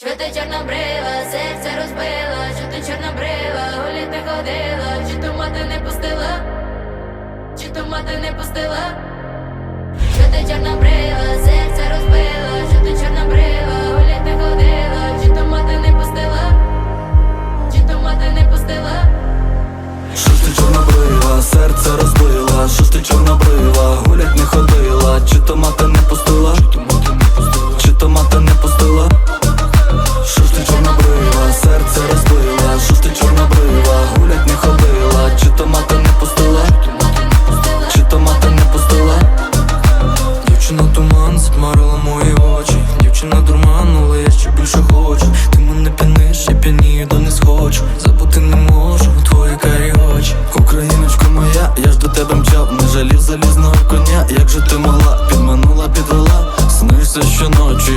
Що ти чорнобрила, серце розбила, що ти чорнобрила, у літа ходила, чи то мати не пустила, чи то мати не пустила, що ти чорнобрила, серце розбила, що ти чорнобрила, у літа ходила, чи то мати не пустила, чи то мати не пустила, що ж ти чорнобрила, серце розбила. туман Смарила мої очі, дівчина дурман, але я ще більше хочу. Ти мене піниш, я п'янію, до не схочу. Забути не можу, твої карі очі Україночка моя, я ж до тебе мчав, не жалів залізного коня, як же ти мала? підманула, підвела, снишся щоночі.